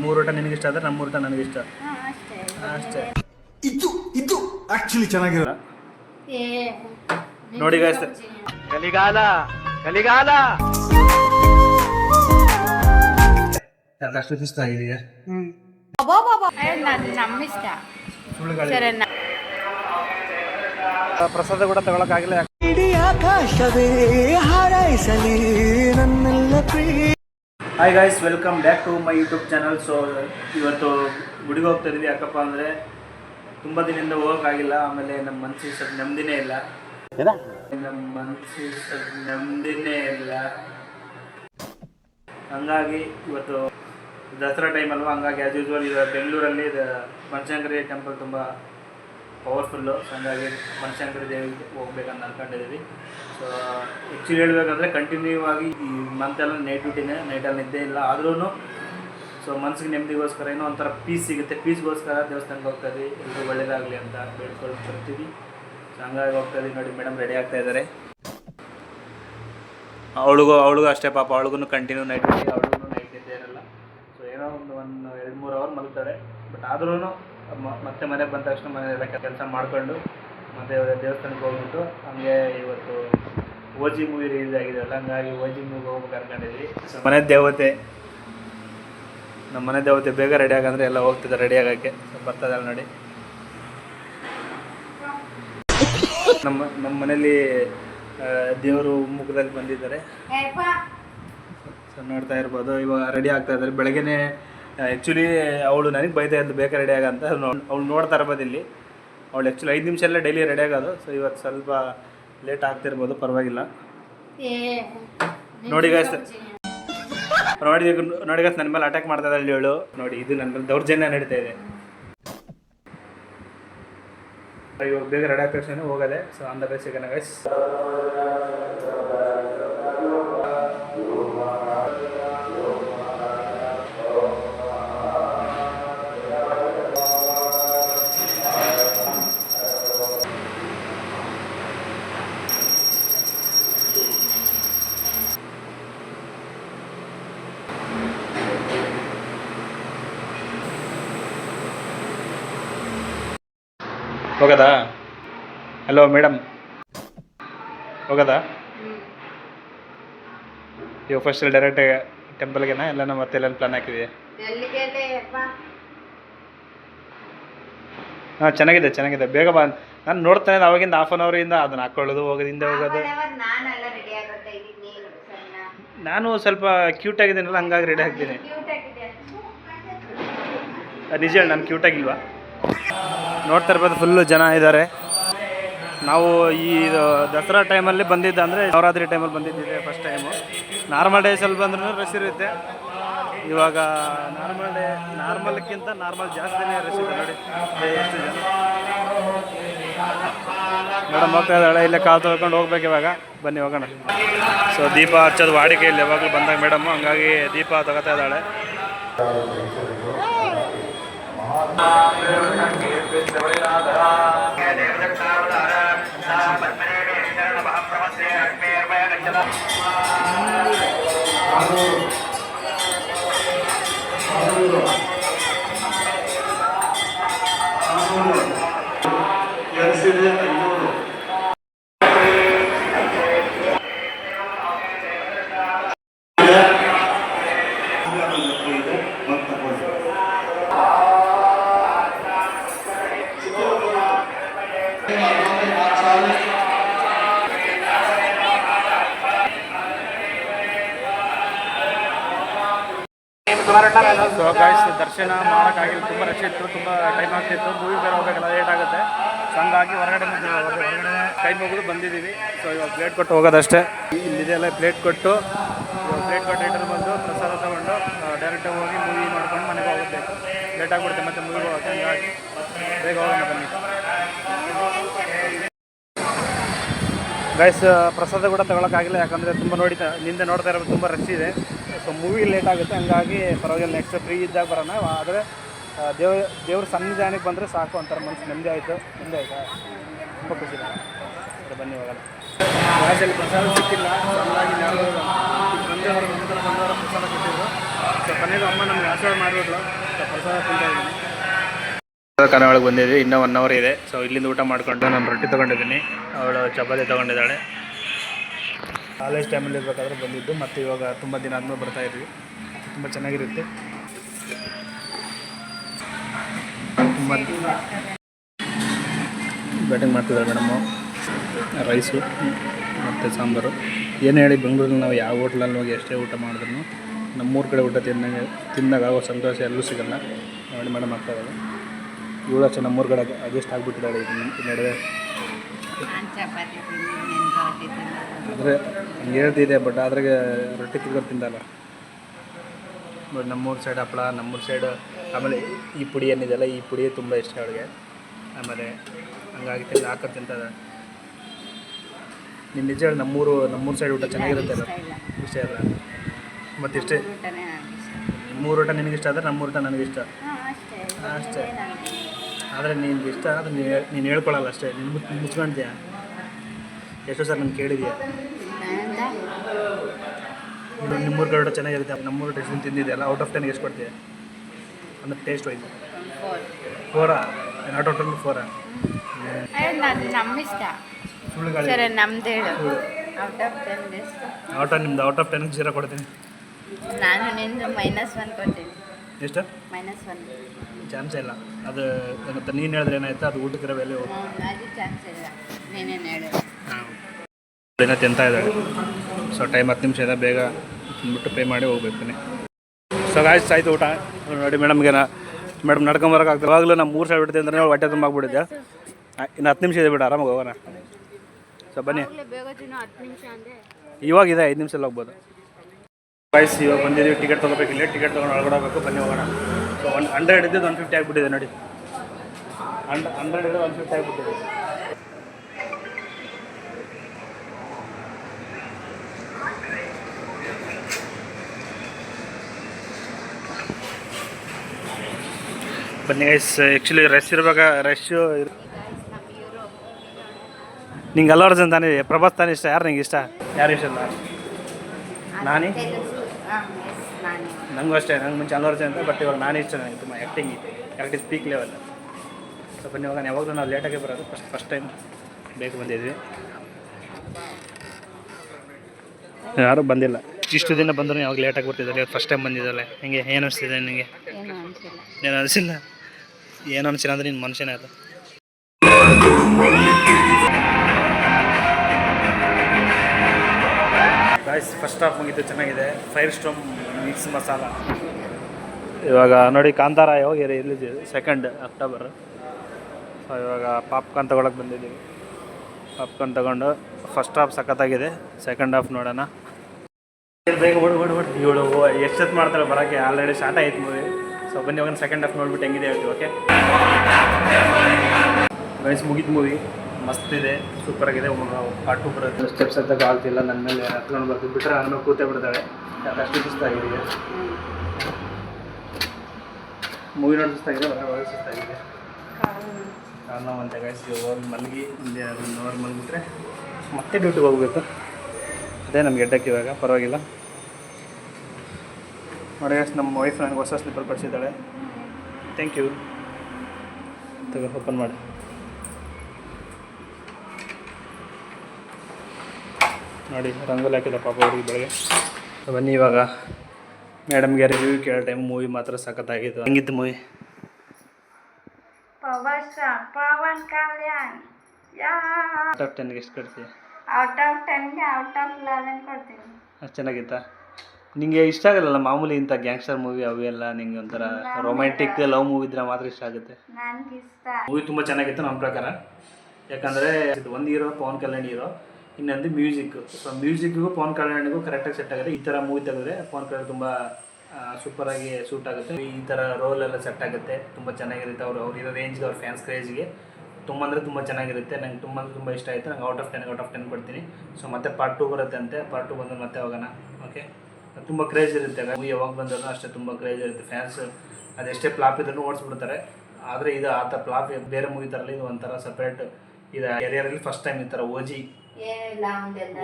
ಮೂರು ಊಟ ನಿನಗೆ ಇಷ್ಟ ಆದರೆ ನಮ್ಮ ಊಟ ನನಗೆ ಇಷ್ಟ ಅಷ್ಟೇ. ಇದು ಇದು ಆಕ್ಚುಲಿ ಚೆನ್ನಾಗಿರಲ್ಲ ನೋಡಿ guys. ಕಲಿಗಾಲ ಕಲಿಗಾಲ ಅಷ್ಟು ಇಷ್ಟ ಆಗಿದೆಯಾ ನಮ್ಮಿಷ್ಟ. ಸುಳ್ಳುಗಳು. ಸರಿ ಪ್ರಸಾದ ಕೂಡ ತಗೊಳಕ್ಕಾಗಿಲ್ಲ ಇಡೀ ಆಕಾಶವೇ ಹಾರೈಸಲಿ ನನ್ನೆಲ್ಲ pre hi guys welcome back to my YouTube channel so ಇವತ್ತು ಗುಡಿಗೆ ಹೋಗ್ತಾ ಇದ್ವಿ ಯಾಕಪ್ಪ ಅಂದರೆ ತುಂಬ ದಿನದಿಂದ ಹೋಗೋಕ್ಕಾಗಿಲ್ಲ ಆಮೇಲೆ ನಮ್ಮ ಮನಸ್ಸಿಗೆ ಸ್ವಲ್ಪ ನೆಮ್ಮದಿನೇ ಇಲ್ಲ. ನಮ್ಮ ಮನಸ್ಸಿಗೆ ಸ್ವಲ್ಪ ನೆಮ್ಮದಿನೇ ಇಲ್ಲ. ಹಂಗಾಗಿ ಇವತ್ತು ದಸರಾ ಟೈಮ್ ಅಲ್ವಾ? ಹಂಗಾಗಿ ಆ್ಯಸ್ ಯೂಸ್ವಲ್ ಇದು ಬೆಂಗಳೂರಲ್ಲಿ ಇದು ಬನಶಂಕರಿ ಟೆಂಪಲ್ ತುಂಬ ಪವರ್ಫುಲ್ಲು ಹಂಗಾಗಿ ಬನಶಂಕರಿ ದೇವಿಗೆ ಹೋಗ್ಬೇಕಂತ ಅಂದ್ಕೊಂಡಿದ್ದೀವಿ ಸೊ ಆ್ಯಕ್ಚುಲಿ ಹೇಳಬೇಕಂದ್ರೆ ಕಂಟಿನ್ಯೂ ಆಗಿ ಈ ಮಂತೆಲ್ಲ ನೈಟ್ ಡ್ಯೂಟಿನೇ ನೈಟಲ್ಲಿ ನಿದ್ದೆ ಇಲ್ಲ ಆದ್ರೂ ಸೊ ಮನ್ಸಿಗೆ ನೆಮ್ಮದಿಗೋಸ್ಕರ ಏನೋ ಒಂಥರ ಪೀಸ್ ಸಿಗುತ್ತೆ. ಪೀಸ್ಗೋಸ್ಕರ ದೇವಸ್ಥಾನಕ್ಕೆ ಹೋಗ್ತಾ ಇದ್ವಿ. ಎಲ್ಲರೂ ಒಳ್ಳೇದಾಗಲಿ ಅಂತ ಬೇಡ್ಕೊಂಡು ಬರ್ತೀವಿ. ಸೊ ಹಂಗಾಗಿ ಹೋಗ್ತಾ ಇದ್ದೀವಿ ನೋಡಿ ಮೇಡಮ್ ರೆಡಿ ಆಗ್ತಾ ಇದ್ದಾರೆ ಅವಳಿಗೂ ಅವಳಿಗೂ ಅಷ್ಟೇ ಪಾಪ. ಅವಳಿಗೂ ಕಂಟಿನ್ಯೂ ನೈಟ್ ಡ್ಯೂಟಿ ಅವಳಿಗೂ ನೈಟ್ ನಿದ್ದೆ ಇರಲ್ಲ. ಸೊ ಏನೋ ಒಂದು ಒಂದು ಎರಡು ಮೂರು ಅವರ್ ಮಲಗ್ತಾಳೆ ಬಟ್ ಆದ್ರೂ ಮತ್ತೆ ಮನೆಗೆ ಬಂದ ತಕ್ಷಣ ಮನೆಯೆಲ್ಲ ಕೆಲಸ ಮಾಡ್ಕೊಂಡು ಮತ್ತೆ ದೇವಸ್ಥಾನಕ್ಕೆ ಹೋಗ್ಬಿಟ್ಟು ಹಂಗೆ ಇವತ್ತು ಓಜಿ ಮೂವಿ ರಿಲೀಸ್ ಆಗಿದೆ. ಅಲ್ಲ ಹಂಗಾಗಿ ಓಜಿ ಮೂವಿಗೆ ಹೋಗ್ಬೇಕು ಅನ್ಕೊಂಡಿದ್ವಿ. ಸೊ ಮನೆ ದೇವತೆ ನಮ್ಮ ಮನೆ ದೇವತೆ ಬೇಗ ರೆಡಿ ಆಗಂದ್ರೆ ಎಲ್ಲ ಹೋಗ್ತಿದ್ದಾರೆ ರೆಡಿ ಆಗೋಕ್ಕೆ. ಸೊ ಬರ್ತದಲ್ಲ ನೋಡಿ. ನಮ್ಮ ನಮ್ಮ ಮನೇಲಿ ದೇವರು ಮುಖದಲ್ಲಿ ಬಂದಿದ್ದಾರೆ. ಸೊ ನೋಡ್ತಾ ಇರ್ಬೋದು. ಇವಾಗ ರೆಡಿ ಆಗ್ತಾ ಇದ್ದಾರೆ. ಬೆಳಗ್ಗೆನೆ ಆ್ಯಕ್ಚುಲಿ ಅವಳು ನನಗೆ ಬೈತಾ ಇದ್ದು ಬೇಕಾ ರೆಡಿ ಆಗಂತ. ಅವಳು ನೋಡ್ತಾ ಇರ್ಬೋದು ಇಲ್ಲಿ. ಅವಳು ಆ್ಯಕ್ಚುಲಿ ಐದು ನಿಮಿಷ ಎಲ್ಲ ಡೈಲಿ ರೆಡಿ ಆಗೋದು. ಸೊ ಇವತ್ತು ಸ್ವಲ್ಪ ಲೇಟ್ ಆಗ್ತಿರ್ಬೋದು ಪರವಾಗಿಲ್ಲ. ನೋಡಿ ಗಾಯ್ಸ್ ನೋಡಿ ನೋಡಿ ಗಾಯ್ಸ್ ನನ್ನ ಮೇಲೆ ಅಟ್ಯಾಕ್ ಮಾಡ್ತಾ ಇದ್ದಾಳೆ ನೋಡಿ ಇದು ನನ್ನ ಮೇಲೆ ದೌರ್ಜನ್ಯ ನಡೀತಾ ಇದೆ. ಇವಾಗ ಬೇಗ ರೆಡಿ ಆಗ್ತಕ್ಷಣ ತಕ್ಷಣ ಹೋಗೋದೆ. ಸೊ ಆನ್ ದ ಬೇಸಿಗೆ ಗೈಸ್ ಹೋಗದಾ? ಹಲೋ ಮೇಡಮ್ ಹೋಗದಾ? ಇವಾಗ ಫಸ್ಟ್ ಡೈರೆಕ್ಟ್ ಟೆಂಪಲ್ಗೆನಾ ಎಲ್ಲ ನಮ್ಮ ಮತ್ತೆ ಎಲ್ಲ ಪ್ಲಾನ್ ಹಾಕಿದೆಯಾ? ಹಾಂ ಚೆನ್ನಾಗಿದೆ ಚೆನ್ನಾಗಿದೆ. ಬೇಗ ಬಾ. ನಾನು ನೋಡ್ತಾನೆ ಅವಾಗಿಂದ ಹಾಫ್ ಅನ್ ಅವರಿಂದ ಅದನ್ನ ಹಾಕೊಳ್ಳೋದು ಹೋಗೋದು ಹಿಂದೆ ಹೋಗೋದು. ನಾನು ಸ್ವಲ್ಪ ಕ್ಯೂಟ್ ಆಗಿದ್ದೀನಲ್ಲ ಹಂಗಾಗಿ ರೆಡಿ ಆಗ್ತೀನಿ. ನಿಜ ಹೇಳಿ ನಾನು ಕ್ಯೂಟ್ ಆಗಿಲ್ವಾ? ನೋಡ್ತಾ ಇರ್ಬೋದು ಫುಲ್ಲು ಜನ ಇದ್ದಾರೆ ನಾವು ಈ ದಸರಾ ಟೈಮಲ್ಲಿ ಬಂದಿದ್ದ ಅಂದರೆ ನವರಾತ್ರಿ ಟೈಮಲ್ಲಿ ಬಂದಿದ್ದಿದೆ ಫಸ್ಟ್ ಟೈಮು ನಾರ್ಮಲ್ ಡೇಸಲ್ಲಿ ಬಂದ್ರೂ ರಶ್ ಇರುತ್ತೆ. ಇವಾಗ ನಾರ್ಮಲ್ ಡೇ ನಾರ್ಮಲ್ಕ್ಕಿಂತ ನಾರ್ಮಲ್ ಜಾಸ್ತಿನೇ ರಶ್ ಇದೆ ನೋಡಿ. ಎಷ್ಟು ಜನ? ಮೇಡಮ್ ಹೋಗ್ತಾ ಇದ್ದಾಳೆ ಇಲ್ಲೇ ಕಾಲು ತೊಳ್ಕೊಂಡು ಹೋಗ್ಬೇಕು ಇವಾಗ. ಬನ್ನಿ ಹೋಗೋಣ. ಸೊ ದೀಪ ಹಚ್ಚೋದು ವಾಡಿಕೆ ಇಲ್ಲಿ ಯಾವಾಗಲೂ ಬಂದಾಗ ಮೇಡಮ್ಮು ಹಂಗಾಗಿ ದೀಪ ತಗೋತಾ ಇದ್ದಾಳೆ. ಸೊ ಗಾಯ್ಸ್ ದರ್ಶನ ಮಾಡೋಕ್ಕಾಗಿಲ್ಲ ತುಂಬ ರಶ್ ಇತ್ತು, ತುಂಬ ಟೈಮ್ ಆಗ್ತಿತ್ತು. ಮೂವಿ ಬೇರೆ ಹೋಗಬೇಕಲ್ಲ ಲೇಟ್ ಆಗುತ್ತೆ. ಹಂಗಾಗಿ ಹೊರಗಡೆ ಹೊರಗಡೆ ಕೈ ಮುಗಿದು ಬಂದಿದ್ದೀವಿ. ಸೊ ಇವಾಗ ಪ್ಲೇಟ್ ಕೊಟ್ಟು ಹೋಗೋದಷ್ಟೇ. ಇಲ್ಲಿದೆಲ್ಲ ಪ್ಲೇಟ್ ಕೊಟ್ಟು ಪ್ಲೇಟ್ ಕೊಟ್ಟು ಇಟ್ಟರು ಬಂದು ಪ್ರಸಾದ ತಗೊಂಡು ಡೈರೆಕ್ಟ್ ಹೋಗಿ ಮೂವಿ ನೋಡ್ಕೊಂಡು ಮನೆಗೆ ಹೋಗಬೇಕು ಲೇಟ್ ಆಗಿಬಿಡುತ್ತೆ ಮತ್ತೆ ಮೂವಿ ಹೋಗುತ್ತೆ. ಹಂಗಾಗಿ ಬೇಗ ಹೋಗೋಣ ಬನ್ನಿ. ಗೈಸ್ ಪ್ರಸಾದ ಕೂಡ ತಗೊಳಕ್ಕಾಗಿಲ್ಲ. ಯಾಕಂದರೆ ತುಂಬ ನೋಡಿ ನಿಂದೆ ನೋಡ್ತಾ ಇರೋದು ತುಂಬ ರಶ್ ಇದೆ. ಸೊ ಮೂವಿ ಲೇಟ್ ಆಗುತ್ತೆ. ಹಂಗಾಗಿ ಪರವಾಗಿಲ್ಲ ನೆಕ್ಸ್ಟ್ ಫ್ರೀ ಇದ್ದಾಗ ಬರೋಣ. ಆದರೆ ದೇವ ದೇವ್ರ ಸನ್ನಿಧಾನಕ್ಕೆ ಬಂದರೆ ಸಾಕು ಅಂತಾರೆ ಮನಸ್ಸು ನೆಮ್ಮದಿ ಆಯಿತು. ನೆಮ್ಮದಿ ಆಯಿತಾ? ತುಂಬ ಖುಷಿ ಬನ್ನಿ ಹೋಗಲ್ಲ ರಾಜ್ಯದಲ್ಲಿ ಪ್ರಸಾದ ಸಿಕ್ಕಿಲ್ಲ. ಹಾಗಾಗಿ ನಾವು ಬಂದವರ ಬಂದವರ ಬಂದವರ ಪ್ರಸಾದ ಕೊಟ್ಟಿದ್ದರು ಸೊ ಕನ್ನಡ ಅಮ್ಮ ನಮಗೆ ಆಶೀರ್ವಾದ ಮಾಡಿಬಿಟ್ಲು ಸೊ ಪ್ರಸಾದ ತಿಂತಾಯಿದ್ದೀನಿ ಕನ್ನಡ ಬಂದಿದ್ವಿ ಇನ್ನೂ ಒನ್ ಅವರ್ ಇದೆ. ಸೊ ಇಲ್ಲಿಂದ ಊಟ ಮಾಡ್ಕೊಂಡು ನಾನು ರೊಟ್ಟಿ ತೊಗೊಂಡಿದ್ದೀನಿ. ಅವಳು ಚಪಾತಿ ತೊಗೊಂಡಿದ್ದಾಳೆ. ಕಾಲೇಜ್ ಟೈಮಲ್ಲಿ ಇರಬೇಕಾದ್ರೆ ಬಂದಿದ್ದು. ಮತ್ತು ಇವಾಗ ತುಂಬ ದಿನ ಆದಮೇಲೆ ಬರ್ತಾಯಿದ್ವಿ ತುಂಬ ಚೆನ್ನಾಗಿರುತ್ತೆ. ಬ್ಯಾಟಿಂಗ್ ಮಾಡ್ತಿದ್ದಾರೆ ಮೇಡಮ್ ರೈಸು ಮತ್ತು ಸಾಂಬಾರು. ಏನು ಹೇಳಿ ಬೆಂಗಳೂರಲ್ಲಿ ನಾವು ಯಾವ ಹೋಟ್ಲಲ್ಲಿ ಹೋಗಿ ಎಷ್ಟೇ ಊಟ ಮಾಡಿದ್ರು ನಮ್ಮೂರು ಕಡೆ ಊಟ ತಿನ್ನಂಗೆ ತಿಂದಾಗ ಆಗೋ ಸಂತೋಷ ಎಲ್ಲೂ ಸಿಗಲ್ಲ. ನೋಡಿ ಮೇಡಮ್ ಆಗ್ತಾ ಇದೆ ಇವಳು ಅಷ್ಟೇ ನಮ್ಮೂರ ಕಡೆ ಅಡ್ಜಸ್ಟ್ ಆಗಿಬಿಟ್ಟಿದ್ದಾಳೆ ಈ ನಡುವೆ. ಆದರೆ ಹಂಗೆ ಹೇಳ್ತಿದೆ ಬಟ್ ಅದ್ರಾಗೆ ರೊಟ್ಟಿ ತಿಂದಲ್ಲ. ಬಟ್ ನಮ್ಮೂರು ಸೈಡ್ ಹಪ್ಪಳ ನಮ್ಮೂರ ಸೈಡ್ ಆಮೇಲೆ ಈ ಪುಡಿ ಏನಿದೆಯಲ್ಲ ಈ ಪುಡಿ ತುಂಬ ಇಷ್ಟ ಅವಳಿಗೆ. ಆಮೇಲೆ ಹಂಗಾಗಿ ತಿಂದು ಹಾಕೋದು ತಿಂತದ ನಿನ್ನ ನಿಜ ಹೇಳಿ ನಮ್ಮೂರು ನಮ್ಮೂರು ಸೈಡ್ ಊಟ ಚೆನ್ನಾಗಿರುತ್ತಲ್ಲ ವಿಷಯ ಇಲ್ಲ. ಇಷ್ಟ ಇಲ್ಲ. ಮತ್ತು ಇಷ್ಟೇ? ನಿಮ್ಮೂರ ಊಟ ನಿನಗೆ ಇಷ್ಟ. ಆದರೆ ನಮ್ಮೂರು ಊಟ ನನಗೆ ಇಷ್ಟ. ಹಾಂ ಅಷ್ಟೇ. ಆದರೆ ನಿನ್ಗೆ ಇಷ್ಟ ಆದರೆ ನೀನು ನೀನು ಹೇಳ್ಕೊಳಲ್ಲ ಅಷ್ಟೇ. ನೀನು ಮುಚ್ ಮುಚ್ಕೊಳ್ತೀಯ ಎಷ್ಟೋ ಸರ್ ನಾನು ಕೇಳಿದ್ಯಾ? ನಿಮ್ಮೂರು ಕಡೆ ಊಟ ಚೆನ್ನಾಗಿರುತ್ತೆ ನಮ್ಮೂರು ಟೆಸ್ಟ್ ತಿಂದಿದೆಯಲ್ಲ ಔಟ್ ಆಫ್ ಟೆನ್ಗೆ ಎಷ್ಟು ಕೊಡ್ತೀಯ? ಅಂದರೆ taste wise four not out of ಫೋರಾ ನಮ್ಮ ಇಷ್ಟ ಸುಳ್ಳುಗಳು. ಸರಿ ನಮ್ದು ಹೇಳು. ಔಟ್ ಆಫ್ ಟೆನ್ ಎಷ್ಟು ಔಟ್ ಆಫ್ ನಿಮ್ದು ಔಟ್ ಆಫ್ ಟೆನ್ ಜೀರೋ ಕೊಡ್ತೀನಿ. ನಾನು ನಿಂದು ಮೈನಸ್ ಒನ್ ಕೊಡ್ತೀನಿ. ಎಷ್ಟು? ಮೈನಸ್ ಒನ್ ಚಾನ್ಸ್ ಇಲ್ಲ. ಅದು ಮತ್ತೆ ನೀನು ಹೇಳಿದ್ರೆ ಏನಾಯ್ತು? ಅದು ಊಟಕ್ಕೆ ಬೆಲೆ ಹೋಗುತ್ತೆ ಅದು ಚಾನ್ಸ್ ಇಲ್ಲ. ನೀನೇನು ಹೇಳು. ದಿನ ತಿಂತಾ ಇದ್ದಾಳೆ. ಸೊ ಟೈಮ್ ಹತ್ತು ನಿಮಿಷ ಇದೆ. ಬೇಗ ತಿಂದ್ಬಿಟ್ಟು ಪೇ ಮಾಡಿ ಹೋಗ್ಬೇಕು ಸೊ ಗಾಯ್ಸ್ ಆಯ್ತು ಊಟ. ನೋಡಿ ಮೇಡಮ್ಗೆ ಮೇಡಮ್ ನಡ್ಕೊಂಬರೋಕ್ಕಾಗ್ತದೆ ಆವಾಗಲೂ ನಮ್ಮ ಮೂರು ಸಾವಿರ ಬಿಡ್ತೀವಿ ನಾವು ಹೊಟ್ಟೆ ತುಂಬ ಆಗ್ಬಿಟ್ಟಿದ್ದೆ ಇನ್ನು ಹತ್ತು ನಿಮಿಷ ಇದೆ ಬಿಡ ಆರಾಮಾಗಿ ಹೋಗೋಣ. ಸೊ ಬನ್ನಿ. ಅಂದರೆ ಇವಾಗ ಇದೆ ಐದು ನಿಮಿಷದಲ್ಲಿ ಹೋಗ್ಬೋದು. ಬಾಯ್ಸ್ ಇವಾಗ ಬಂದಿದ್ದೀವಿ ಟಿಕೆಟ್ ತೊಗೋಬೇಕಿಲ್ಲ. ಟಿಕೆಟ್ ತೊಗೊಂಡು ಒಳಗಡೆ ಹೋಗಬೇಕು ಬನ್ನಿ ಹೋಗೋಣ. ಸೊ ಒನ್ ಹಂಡ್ರೆಡ್ ಇದ್ದಿದ್ದು ಒನ್ ಫಿಫ್ಟಿ ಆಗಿಬಿಟ್ಟಿದೆ ನೋಡಿ. ಹಂಡ್ ಹಂಡ್ರೆಡ್ ಇದ್ದು ಒನ್ ಫಿಫ್ಟಿ ಆಗಿಬಿಟ್ಟಿದೆ. ಬನ್ನಿ ಗೈಸ್ ಆ್ಯಕ್ಚುಲಿ ರಶ್ ಇರುವಾಗ ರಶ್ಶು ನಿಂಗೆ ಅಲ್ಲು ಅರ್ಜುನ್ ತಾನೇ ಪ್ರಭಾಸ್ ತಾನೇ ಇಷ್ಟ? ಯಾರು ನಿಂಗೆ ಇಷ್ಟ? ಯಾರು ಇಷ್ಟ ಇಲ್ಲ? ನಾನೇ? ನನಗೂ ಅಷ್ಟೇ. ನಂಗೆ ಮುಂಚೆ ಅಲ್ಲು ಅರ್ಜುನ್ ಅಂತ ಬಟ್ ಇವಾಗ ನಾನೇ ಇಷ್ಟ ನನಗೆ ತುಂಬ acting acting speak level so ಬನ್ನಿ ಇವಾಗ ಯಾವಾಗಲೂ ನಾವು ಲೇಟಾಗಿ ಬರೋದು. ಫಸ್ಟ್ ಫಸ್ಟ್ ಟೈಮ್ ಬೇಕು ಬಂದಿದ್ವಿ. ಯಾರೂ ಬಂದಿಲ್ಲ. ಇಷ್ಟು ದಿನ ಬಂದರೂ ಯಾವಾಗ ಲೇಟಾಗಿ ಬರ್ತಿದ್ದಾರೆ? ಫಸ್ಟ್ ಟೈಮ್ ಬಂದಿದ್ದಾಳೆ. ಹೆಂಗೆ? ಏನು ಅನಿಸ್ತಿದೆ ನಿಮಗೆ ಏನು ಅನಿಸಿಲ್ಲ? ಏನು ಅನಿಸಿಲ್ಲ ಅಂದ್ರೆ ನಿನ್ನ ಮನುಷ್ಯನೇ ಅದು ಗಾಯ್ಸ್ ಫಸ್ಟ್ ಹಾಫ್ ಮುಗಿತು ಚೆನ್ನಾಗಿದೆ. ಫೈರ್ ಸ್ಟೋಮ್ ಮಿಕ್ಸ್ ಮಸಾಲ ಇವಾಗ ನೋಡಿ ಕಾಂತಾರ ಯಾವಾಗ ರಿಲೀಸ್ ಸೆಕೆಂಡ್ ಅಕ್ಟೋಬರ್ ಸೊ ಇವಾಗ ಪಾಪ್ಕಾರ್ನ್ ತೊಗೊಳಕ್ಕೆ ಬಂದಿದ್ದೀವಿ. ಪಾಪ್ಕಾರ್ನ್ ತೊಗೊಂಡು ಫಸ್ಟ್ ಹಾಫ್ ಸಖತ್ತಾಗಿದೆ. ಸೆಕೆಂಡ್ ಹಾಫ್ ನೋಡೋಣ. ಬೇಗ ಓಡ್ ಓಡ್ ಓಡ್. ಇವಳು ಎಷ್ಟೊತ್ತು ಮಾಡ್ತಾಳೆ ಬರೋಕ್ಕೆ? ಆಲ್ರೆಡಿ ಸ್ಟಾರ್ಟ್ ಆಯ್ತು ಮೂವಿ ಸೊ ಬನ್ನಿ, ಹೋಗೋಣ ಸೆಕೆಂಡ್ ಹಾಫ್ ನೋಡ್ಬಿಟ್ಟು ಹೆಂಗಿದೆ ಹೇಳ್ತೀವಿ ಓಕೆ ಗೈಸ್ ಮುಗಿದ ಮೂವಿ ಮಸ್ತ್ ಇದೆ ಸೂಪರ್ ಆಗಿದೆ ಪಾರ್ಟ್ ಬರೋದು ಸ್ಟೆಪ್ಸ್ ಅಂತ ಆಗ್ತಿಲ್ಲ ನನ್ನ ಮೇಲೆ ಹತ್ಕೊಂಡು ಬರ್ತೀವಿ ಬಿಟ್ಟರೆ ನಾನು ಕೂತೇ ಬಿಡ್ತಾಳೆ. ಅಷ್ಟು ಸುಸ್ತಾಗಿದೆ ಮೂವಿ ನೋಡಿ ಸುಸ್ತಾಗಿದೆ ಕಾರಣ ಅಂತ ಗೈಸ್ ಹೋಗಿ ಮಲಗಿ ಒಂದೇ ಒಂದು ಅವರ್ ಮಲಗಿಬಿಟ್ರೆ ಮತ್ತೆ ಡ್ಯೂಟಿಗೆ ಹೋಗಬೇಕು. ಅದೇ ನಮ್ಗೆ ಎಡ್ಡಕ್ಕೆ ಇವಾಗ, ಪರವಾಗಿಲ್ಲ. ನೋಡಿ ನಮ್ಮ ವೈಫ್ ನನಗೆ ಹೊಸ ಸ್ಲಿಪ್ಪರ್ ಕೊಡಿಸಿದ್ದಾಳೆ ಥ್ಯಾಂಕ್ ಯು ತಗೋ ಓಪನ್ ಮಾಡಿ. ನೋಡಿ ರಂಗೋಲಿ ಹಾಕಿದ ಪಾಪ ಅವ್ರಿಗೆ ಬೆಳಗ್ಗೆ. ಬನ್ನಿ ಇವಾಗ. ಮೇಡಮ್ಗೆ ರಿವ್ಯೂ ಕೇಳೋ ಟೈಮ್ ಮೂವಿ ಮಾತ್ರ ಸಖತ್ತಾಗಿತ್ತು. ಹಂಗಿತ್ತು movie Pavan Kalyan. Yeah. Out of ಟೆನ್ಗೆ ಎಷ್ಟು ಕೊಡ್ತೀವಿ ಔಟ್ ಆಫ್ ಟೆನ್ಗೆ ಔಟ್ ಆಫ್ ಲೆವೆನ್ ಕೊಡ್ತೀನಿ. ಚೆನ್ನಾಗಿತ್ತಾ? ನಿಂಗೆ ಇಷ್ಟ ಆಗಲ್ಲ ಮಾಮೂಲಿ ಇಂಥ ಗ್ಯಾಂಗ್ಸ್ಟರ್ ಮೂವಿ ಅವೆಲ್ಲ ಎಲ್ಲ ನಿಂಗೆ ಒಂಥರ ರೊಮ್ಯಾಂಟಿಕ್ ಲವ್ ಮೂವಿ ಇದ್ರೆ ಮಾತ್ರ ಇಷ್ಟ ಆಗುತ್ತೆ. ನನ್ಗೆ ಇಷ್ಟ ಮೂವಿ ತುಂಬ ಚೆನ್ನಾಗಿತ್ತು ನಮ್ಮ ಪ್ರಕಾರ. ಯಾಕಂದರೆ ಇದು ಒಂದು ಹೀರೋ ಪವನ್ ಕಲ್ಯಾಣ್ ಹೀರೋ ಇನ್ನೊಂದು ಮ್ಯೂಸಿಕ್ ಸೊ ಮ್ಯೂಸಿಕ್ಗೂ ಪವನ್ ಕಲ್ಯಾಣಿಗೂ ಕರೆಕ್ಟಾಗಿ ಸೆಟ್ ಆಗುತ್ತೆ. ಈ ಥರ ಮೂವಿ ತೆಗೆದ್ರೆ ಪವನ್ ಕಲ್ಯಾಣ್ ತುಂಬ ಸೂಪರಾಗಿ ಸೂಟ್ ಆಗುತ್ತೆ. ಈ ಥರ ರೋಲ್ ಎಲ್ಲ ಸೆಟ್ ಆಗುತ್ತೆ. ತುಂಬ ಚೆನ್ನಾಗಿರುತ್ತೆ ಅವರು ಅವ್ರು ಇರೋ ರೇಂಜ್ಗೆ ಅವ್ರ ಫ್ಯಾನ್ಸ್ ಕ್ರೇಜ್ಗೆ ತುಂಬ ಅಂದರೆ ತುಂಬ ಚೆನ್ನಾಗಿರುತ್ತೆ. ನಂಗೆ ತುಂಬ ಅಂದರೆ ತುಂಬ ಇಷ್ಟ ಆಯಿತು. ನಂಗೆ out of ten out of ten ಕೊಡ್ತೀನಿ. ಸೊ ಮತ್ತೆ ಪಾರ್ಟ್ ಟು ಬರುತ್ತೆ ಅಂತೆ. ಪಾರ್ಟ್ ಟು ಬಂದು ಮತ್ತೆ ಹೋಗೋಣ. ಓಕೆ ತುಂಬ ಕ್ರೇಜ್ ಇರುತ್ತೆ. ಮೂವಿ ಯಾವಾಗ ಬಂದರೂ ಅಷ್ಟೇ ತುಂಬ ಕ್ರೇಜ್ ಇರುತ್ತೆ. ಫ್ಯಾನ್ಸ್ ಅದೆಷ್ಟೇ ಫ್ಲಾಪ್ ಇದ್ರೂ ಓಡಿಸ್ಬಿಡ್ತಾರೆ. ಆದರೆ ಇದು ಆ ಥರ ಫ್ಲಾಪ್ ಬೇರೆ ಮೂವಿ ಥರಲ್ಲ ಇದು ಒಂಥರ ಸಪ್ರೇಟ್ ಇದು ಕೆರಿಯರಲ್ಲಿ ಫಸ್ಟ್ ಟೈಮ್ ಈ ಥರ ಓಜಿ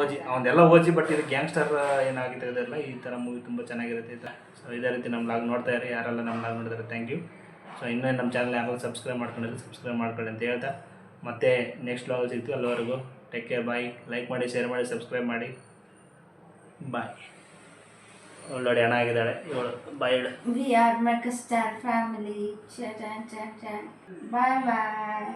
ಓಜಿ ಅವನ್ನೆಲ್ಲ ಓಜಿ ಬಟ್ ಇದು ಗ್ಯಾಂಗ್ಸ್ಟರ್ ಏನಾಗಿ ಇದೆಲ್ಲ ಈ ಥರ ಮೂವಿ ತುಂಬ ಚೆನ್ನಾಗಿರುತ್ತೆ ಅಂತ ಸೊ ಇದೇ ರೀತಿ ನಮ್ಮ ಲಾಗ್ ನೋಡ್ತಾ ಇರಿ. ಯಾರೆಲ್ಲ ನಮ್ಮ ಲಾಗ್ ನೋಡಿದ್ರೆ ಥ್ಯಾಂಕ್ ಯು ಸೊ ಇನ್ನೂ ನಮ್ಮ ಚಾನಲ್ ಯಾವಾಗ ಸಬ್ಸ್ಕ್ರೈಬ್ ಮಾಡ್ಕೊಂಡಿದ್ರೆ ಸಬ್ಸ್ಕ್ರೈಬ್ ಮಾಡ್ಕೊಳ್ಳಿ ಅಂತ ಹೇಳ್ತಾ. ಮತ್ತೆ ನೆಕ್ಸ್ಟ್ ಲಾಗ್ ಸಿಗ್ತೀವಿ. ಅಲ್ಲಿವರೆಗೂ ಟೇಕ್ ಕೇರ್ ಬಾಯ್ ಲೈಕ್ ಮಾಡಿ ಶೇರ್ ಮಾಡಿ ಸಬ್ಸ್ಕ್ರೈಬ್ ಮಾಡಿ. ಬಾಯ್ ಇವಳು ಅಡಿ ಹಣ ಬಾಯ್ ಹೇಳು ವಿ ಆರ್ ಮೆಕ್ ಸ್ಟಾರ್ ಫ್ಯಾಮಿಲಿ ಚ ಚ ಚ ಬಾಯ್ ಬಾಯ್